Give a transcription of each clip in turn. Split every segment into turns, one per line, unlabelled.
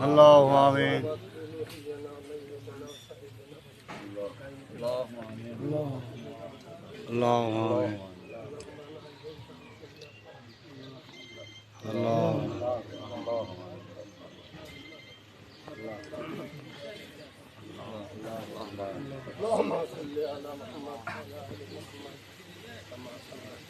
اللہ آمین۔ اللہ آمین۔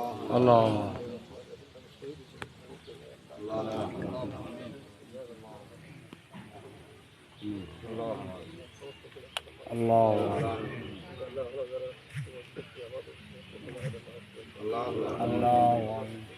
اللہ اللہ اللہ اللہ ون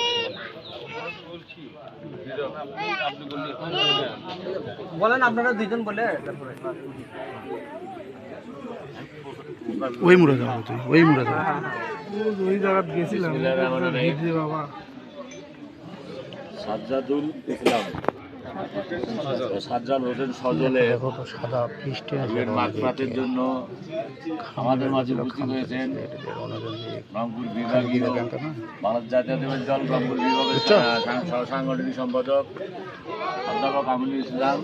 বলেন আপনারা দুইজন বলে
ওই মুড়ে যাব তুই ওই মুড়ে যাব
ওই জায়গা গেছিলাম বাবা।
সাজ্জাদুল ইসলাম। সাজ্জাদ হোসেন
সাদা
মাগফিরাতের জন্য আমাদের মাঝে উপস্থিত হয়েছেন রংপুর বিভাগীয় বাংলাদেশ জাতীয়তাবাদী দল রংপুর বিভাগের সাংগঠনিক সম্পাদক অধ্যাপক আমিনুল ইসলাম।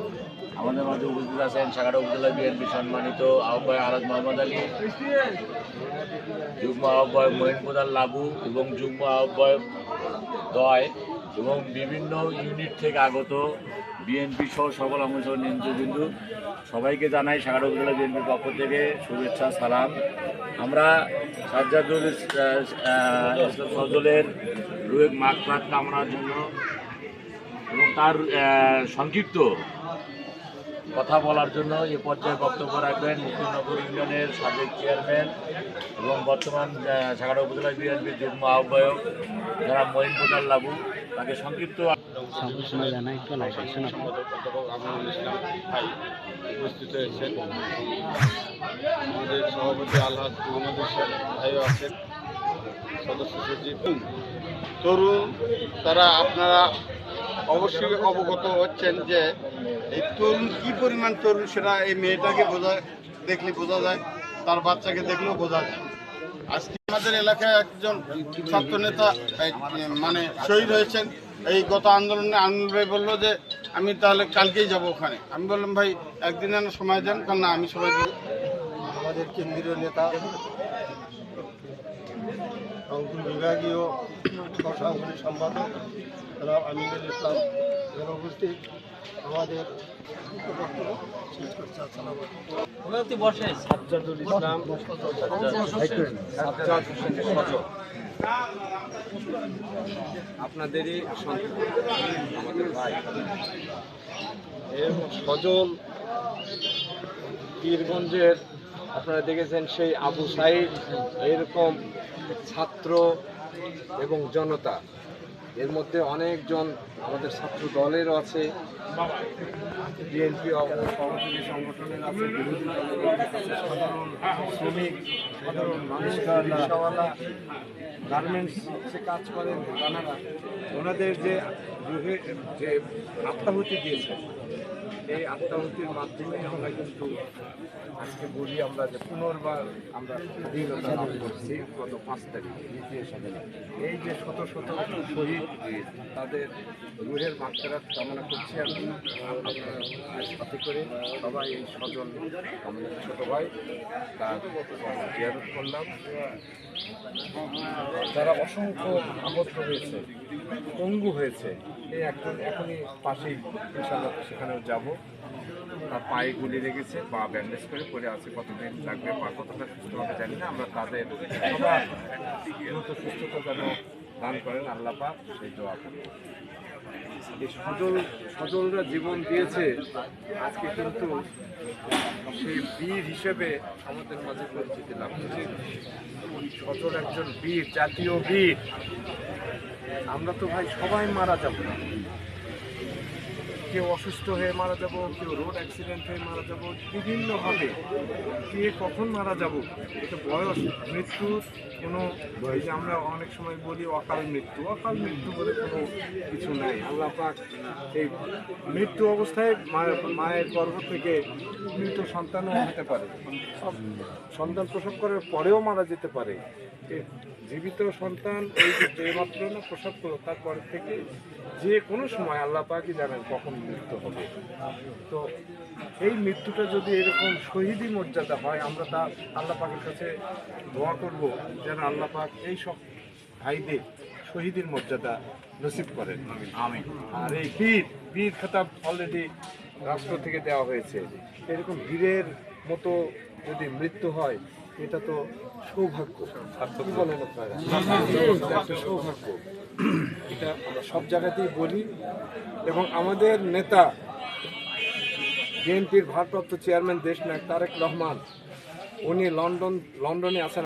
আমাদের মাঝে উপস্থিত আছেন সাগারা উপজেলা বিএনপি সম্মানিত আহ্বায়ক আরাজ মোহাম্মদ আলী যুগ্ম আহ্বায়ক মহিন প্রধান লাবু এবং যুগ্ম আহ্বায়ক দয়। এবং বিভিন্ন ইউনিট থেকে আগত বিএনপি সহ সকল অংশ নেতৃবৃন্দ, সবাইকে জানাই সাগারা উপজেলা বিএনপির পক্ষ থেকে শুভেচ্ছা, সালাম। আমরা সাজ্জাদুল সজলের রোগ মাগফাত কামনার জন্য এবং তার সংক্ষিপ্ত কথা বলার জন্য এ পর্যায়ে বক্তব্য রাখবেন মুক্তিনগর ইউনিয়নের সাবেক চেয়ারম্যান এবং বর্তমান সাগারা উপজেলা বিএনপির যুগ্ম আহ্বায়ক যারা মহিন লাবু তাকে সংক্ষিপ্ত
উপস্থিত হয়েছেন আমাদের সভাপতি আলহাজ মোহাম্মদ হোসেন ভাইও আছেন সদস্য সচিব। তরুণ তারা আপনারা অবশ্যই অবগত হচ্ছেন যে এই তরুণ কি পরিমাণ তরুণ সেটা এই মেয়েটাকে বোঝা দেখলে বোঝা যায় তার বাচ্চাকে দেখলেও বোঝা যায়। আজকে আমাদের এলাকায় একজন ছাত্রনেতা নেতা মানে শহীদ হয়েছেন। এই গত আন্দোলনে আনন্দ ভাই বলল যে, আমি তাহলে কালকেই যাব ওখানে। আমি বললাম, ভাই, একদিন যেন সময় দেন। কারণ না, আমি সময় দিব
আমাদের কেন্দ্রীয় নেতা বিভাগীয় সহসাংগঠনিক সম্পাদক জনাব আমিনুল ইসলাম উপস্থিত আমাদের
সাজ্জাদুল ইসলাম। সাজ্জাদ হোসেন সজল আপনাদেরই আমাদের ভাই। এরকম সজল পীরগঞ্জের আপনারা দেখেছেন সেই আবু সাইদ এরকম ছাত্র এবং জনতা। এর মধ্যে অনেকজন আমাদের ছাত্র দলেরও আছে। বিএনপি সহযোগী সংগঠনের আছে, বিরোধী সাধারণ শ্রমিক, সাধারণ মানুষ রিক্সাওয়ালা গার্মেন্টসে কাজ করেন তারা ওনাদের যে রুহে, যে আত্মাহুতি দিয়েছে,
এই আত্মাহুতির মাধ্যমে আমরা কিন্তু আজকে বলি আমরা যে পুনর্বার আমরা স্বাধীনতা করছি গত পাঁচ তারিখ, দ্বিতীয় সালে এই যে শত শত শহীদ, তাদের রুহের মাত্রা কামনা করছি আমি। সাথে করে সবাই এই স্বজন আমাদের ছোট ভাই, তার জিয়ারত করলাম। যারা অসংখ্য আবদ্ধ হয়েছে, পঙ্গু হয়েছে, এই এখন এখনই পাশেই ইনশাল্লাহ সেখানেও যাব। তার পায়ে গুলি লেগেছে বা ব্যান্ডেজ করে পড়ে আছে, কতদিন লাগবে, বা কতটা সুস্থ হবে জানি না। আমরা তাদের দ্রুত সুস্থতা যেন দান করেন, আল্লাহ পাক সেই দোয়া করেন। এই সজল, সজলরা জীবন দিয়েছে, আজকে কিন্তু সেই বীর হিসেবে আমাদের মাঝে পরিচিতি লাভ করছে সজল একজন বীর, জাতীয় বীর। আমরা তো ভাই সবাই মারা যাব না। কেউ অসুস্থ হয়ে মারা যাব, কেউ রোড অ্যাক্সিডেন্ট হয়ে মারা যাব, বিভিন্নভাবে কে কখন মারা যাব, এটা বয়স মৃত্যুর কোনো যে আমরা অনেক সময় বলি অকাল মৃত্যু। অকাল মৃত্যু বলে কোনো কিছু নাই। আল্লাহ পাক এই মৃত্যু অবস্থায় মায়ের মায়ের গর্ভ থেকে মৃত সন্তানও হতে পারে। সন্তান প্রসব করার পরেও মারা যেতে পারে। জীবিত সন্তান এই যে মাত্র না প্রসব করল তারপরে থেকে যে কোনো সময় আল্লাহ পাকই জানেন কখন মৃত্যু হবে। তো এই মৃত্যুটা যদি এরকম শহীদি মর্যাদা হয় আমরা তা আল্লাহ পাকের কাছে দোয়া করব যেন আল্লাহ পাক এই সব ভাইদের শহীদের মর্যাদা নসিব করেন।
আমি
আর এই বীর বীর খেতাব অলরেডি রাষ্ট্র থেকে দেওয়া হয়েছে। এরকম বীরের মতো যদি মৃত্যু হয় এটা তো সৌভাগ্য। কি বলেন আপনারা? একটা সৌভাগ্য। এটা আমরা সব জায়গাতেই বলি। এবং আমাদের নেতা বিএনপির ভারপ্রাপ্ত চেয়ারম্যান দেশ নায়ক তারেক রহমান উনি লন্ডন লন্ডনে আছেন।